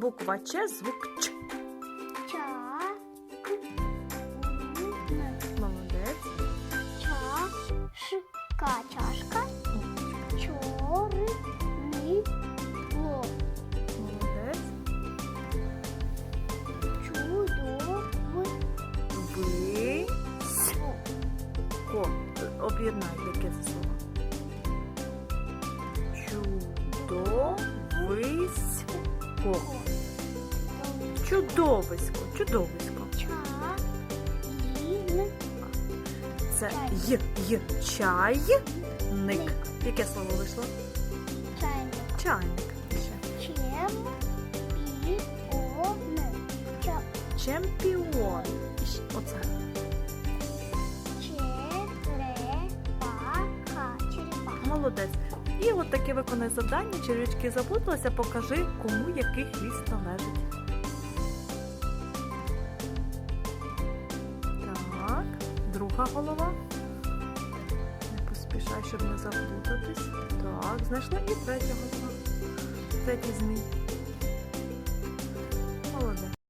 Буква Ч, звук Ч. Ча. Молодець. Ча. Ш. Ка. Чашка. Чор. Ни. Ло. Молодець. Чудо. В. Ви. Ко. Об'єднай яке це слово. Чудовисько. Ко. Чудовисько. Чудовисько. Це й, й, чай, ник. Ник. Яке слово вийшло? Чайник. Чайник. Чем. Пі. О. Н. Чемпіон. Оце. Черепаха. Черепаха. Молодець. І от таке виконай завдання. Червячки заплуталися. Покажи, кому який хвіст належить. Так, друга голова. Не поспішай, щоб не заплутатись. Так, знайшла і третя голова. Третій змій.